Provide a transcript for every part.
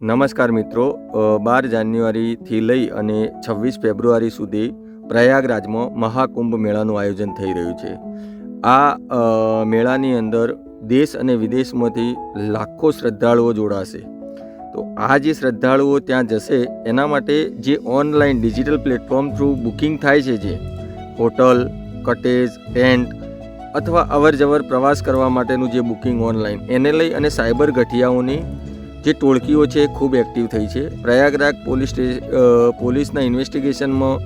નમસ્કાર મિત્રો બાર જાન્યુઆરીથી લઈ અને છવ્વીસ ફેબ્રુઆરી સુધી પ્રયાગરાજમાં મહાકુંભ મેળાનું આયોજન થઈ રહ્યું છે. આ મેળાની અંદર દેશ અને વિદેશમાંથી લાખો શ્રદ્ધાળુઓ જોડાશે. તો આ જે શ્રદ્ધાળુઓ ત્યાં જશે, એના માટે જે online digital platform through booking થાય છે જે, હોટલ, કટેજ, ટેન્ટ અથવા અવર જવર પ્રવાસ કરવા માટેનું જે બુકિંગ ઓનલાઈન, એને લઈ અને સાયબર ગઠિયાઓની જે ટોળકીઓ છે ખૂબ એક્ટિવ થઈ છે. પ્રયાગરાજ પોલીસ પોલીસના ઇન્વેસ્ટિગેશનમાં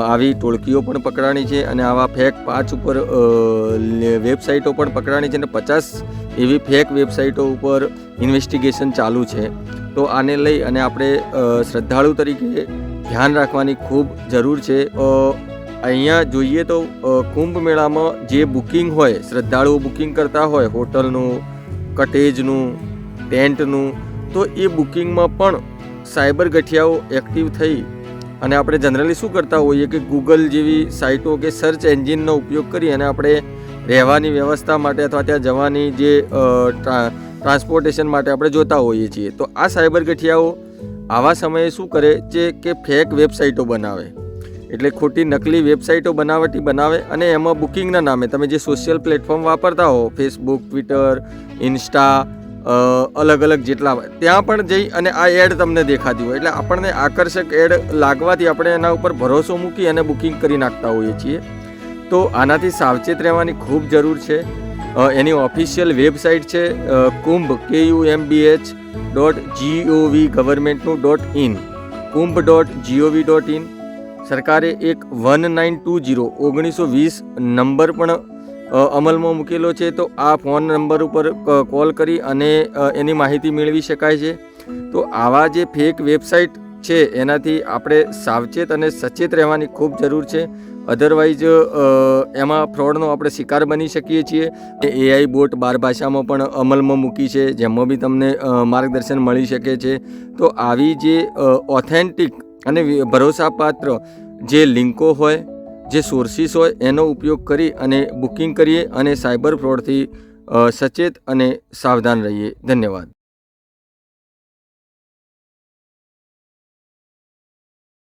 આવી ટોળકીઓ પણ પકડાણી છે અને આવા ફેક પાંચ ઉપર વેબસાઇટો પણ પકડાણી છે અને પચાસ એવી ફેક વેબસાઇટો ઉપર ઇન્વેસ્ટિગેશન ચાલુ છે. તો આને લઈ અને આપણે શ્રદ્ધાળુ તરીકે ધ્યાન રાખવાની ખૂબ જરૂર છે. અહીંયા જોઈએ તો કુંભ મેળામાં જે બુકિંગ હોય, શ્રદ્ધાળુઓ બુકિંગ કરતા હોય, હોટલનું કટેજનું ટેન્ટનું તો એ બુકિંગમાં પણ સાયબર ગઠિયાઓ એક્ટિવ થઈ. અને આપણે જનરલી શું કરતા હોઈએ કે ગૂગલ જેવી સાઇટો કે સર્ચ એન્જિનનો ઉપયોગ કરી અને આપણે રહેવાની વ્યવસ્થા માટે અથવા ત્યાં જવાની જે ટ્રા- ટ્રાન્સપોર્ટેશન માટે આપણે જોતા હોઈએ છીએ. તો આ સાયબર ગઠિયાઓ આવા સમયે શું કરે છે કે ફેક વેબસાઇટો બનાવે. એટલે ખોટી નકલી વેબસાઇટો બનાવટી બનાવે અને એમાં બુકિંગના નામે તમે જે સોશિયલ પ્લેટફોર્મ વાપરતા હો, ફેસબુક, ટ્વિટર, ઇન્સ્ટા અલગ અલગ જેટલા ત્યાં પણ જઈ અને આ એડ તમને દેખાતી હોય. એટલે આપણને આકર્ષક એડ લાગવાથી આપણે એના ઉપર ભરોસો મૂકી અને બુકિંગ કરી નાખતા હોઈએ છીએ. તો આનાથી સાવચેત રહેવાની ખૂબ જરૂર છે. એની ઓફિશિયલ વેબસાઇટ છે Kumbh K U M B H dot G O V ગવર્મેન્ટનું dot in Kumbh dot G O V dot in સરકારે એક વન નાઇન ટુ જીરો ઓગણીસો વીસ નંબર પણ અમલમાં મૂકેલો છે, તો આ ફોન નંબર ઉપર કોલ કરી અને એની માહિતી મેળવી શકાય છે. તો આવા જે ફેક વેબસાઇટ છે, એનાથી આપણે સાવચેત અને સચેત રહેવાની ખૂબ જરૂર છે. અધરવાઇઝ એમાં ફ્રોડનો આપણે શિકાર બની શકીએ છીએ. એઆઈ બોટ બાર ભાષામાં પણ અમલમાં મૂકી છે, જેમાં બી તમને માર્ગદર્શન મળી શકે છે. તો આવી જે ઓથેન્ટિક અને ભરોસાપાત્ર જે લિંકો હોય જે સોર્સિસ હોય એનો ઉપયોગ કરી અને બુકિંગ કરીએ અને સાયબર ફ્રોડથી સચેત અને સાવધાન રહીએ. ધન્યવાદ.